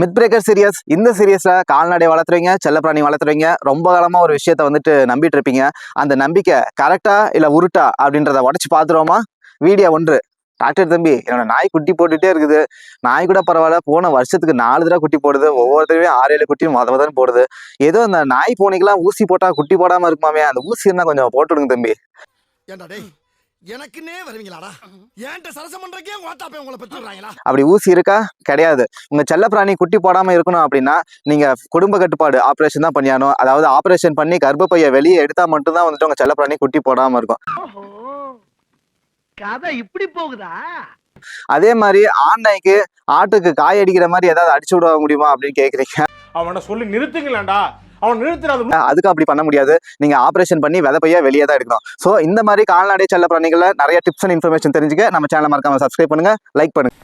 Myth breaker serious இந்த சீரியஸில் கால்நடை வளர்த்துறீங்க செல்லப்பிராணி வளர்த்துறீங்க. ரொம்ப காலமாக ஒரு விஷயத்த வந்துட்டு நம்பிட்டு இருப்பீங்க அந்த நம்பிக்கை கரெக்டாக இல்லை உருட்டா அப்படின்றத உடச்சி பார்த்துருவோமா? வீடியோ ஒன்று. டாக்டர் தம்பி என்னோட நாய் குட்டி போட்டுட்டே இருக்குது. நாய் கூட பரவாயில்ல போன வருஷத்துக்கு நாலு தடவை குட்டி போடுது. ஒவ்வொரு தடவையும் ஆறு ஏழு குட்டியும் மத மதம் போடுது. ஏதோ அந்த நாய் போனிக்கெல்லாம் ஊசி போட்டால் குட்டி போடாமல் இருக்குமாமே அந்த ஊசி இருந்தால் கொஞ்சம் போட்டுடுங்க தம்பி. எனக்குன்னே வருவீங்களாடா? ஏன்ட்ட சரசம் பண்றக்கே ஓட்டாப்பே உங்களை பெற்றுறாங்களா அப்படி ஊசி இருக்கா? கிடையாது. உங்க செல்லப்பிராணி குட்டி போடாம இருக்கணும் அப்படின்னா நீங்க குடும்ப கட்டுப்பாடு ஆபரேஷன் தான் பண்ணியாகணும். அதாவது ஆபரேஷன் பண்ணி கர்ப்பப்பையை வெளியே எடுத்தா மட்டும்தான் வந்துட்டு உங்க செல்லப்பிராணி குட்டி போடாம இருக்கும். கதை இப்படி போகுதா? அதே மாதிரி ஆண் நாய்க்கு ஆட்டுக்கு காய் அடிக்கிற மாதிரி ஏதாவது அடிச்சு விட முடியுமா அப்படின்னு கேக்குறீங்க? அவனை சொல்லி நிறுத்துங்களேன்டா. அவன் நிறுத்துறாது அதுக்கு அப்படி பண்ண முடியாது. நீங்க ஆபரேஷன் பண்ணி விதப்பைய வெளியே தான் எடுக்கணும். சோ இந்த மாதிரி கால்நடை செல்ல பிராணிகளை நிறைய டிப்ஸ் அண்ட் இன்ஃபர்மேஷன் தெரிஞ்சுக்க. நம்ம சேனல் மறக்காம சப்ஸ்கிரைப் பண்ணுங்க லைக் பண்ணுங்க.